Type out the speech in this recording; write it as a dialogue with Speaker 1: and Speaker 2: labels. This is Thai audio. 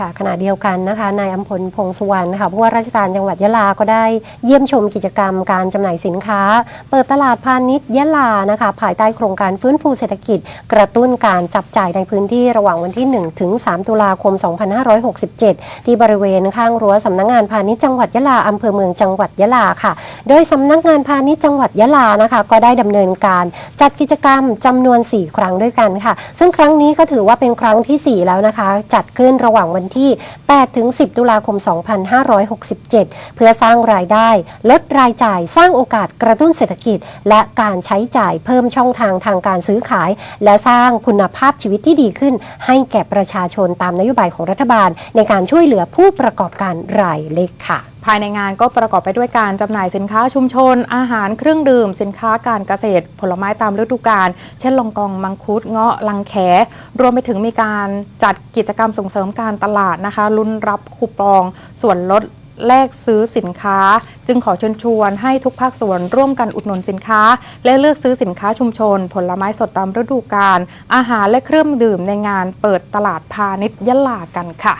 Speaker 1: ค่ะขณะเดียวกันนะคะนายอัมพลพงษ์สุวรรณนะคะผู้ว่าราชการจังหวัดยะลาก็ได้เยี่ยมชมกิจกรรมการจำหน่ายสินค้า เปิดตลาดพาณิชย์ยะลานะคะภายใต้โครงการฟื้นฟูเศรษฐกิจ กระตุ้นการจับจ่ายในพื้นที่ระหว่างวันที่ 1 ถึง 3 ตุลาคม 2567 ที่บริเวณข้างรั้วสำนักงานพาณิชย์จังหวัดยะลาอำเภอเมืองจังหวัดยะลาค่ะ โดยสำนักงานพาณิชย์จังหวัดยะลานะคะก็ได้ดำเนินการจัดกิจกรรมจำนวน 4 ครั้งด้วยกันค่ะ ซึ่งครั้งนี้ก็ถือว่าเป็นครั้งทีสี่4 แล้วนะคะ จัดขึ้นระหว่างวันที่8ถึง10 ตุลาคม 2567 เพื่อสร้างรายได้ ลดรายจ่ายสร้างโอกาสกระตุ้นเศรษฐกิจ และการใช้จ่ายเพิ่มช่องทางทางการซื้อขาย และสร้างคุณภาพชีวิตที่ดีขึ้น ให้แก่ประชาชนตามนโยบายของรัฐบาล ในการช่วยเหลือผู้ประกอบการรายเล็กค่ะ
Speaker 2: ภายในงานก็ประกอบไปด้วยการจำหน่ายสินค้าชุมชน อาหารเครื่องดื่ม สินค้าการเกษตร ผลไม้ตามฤดูกาลเช่นลองกองมังคุดเงาะลังแข รวมไปถึงมีการจัดกิจกรรมส่งเสริมการตลาดนะคะลุ้นรับคูปอง ส่วนลดแลกซื้อสินค้า จึงขอเชิญชวนให้ทุกภาคส่วนร่วมกันอุดหนุนสินค้า และเลือกซื้อสินค้าชุมชน ผลไม้สดตามฤดูกาลอาหารและเครื่องดื่มในงานเปิดตลาดพาณิชย์ยะลากันค่ะ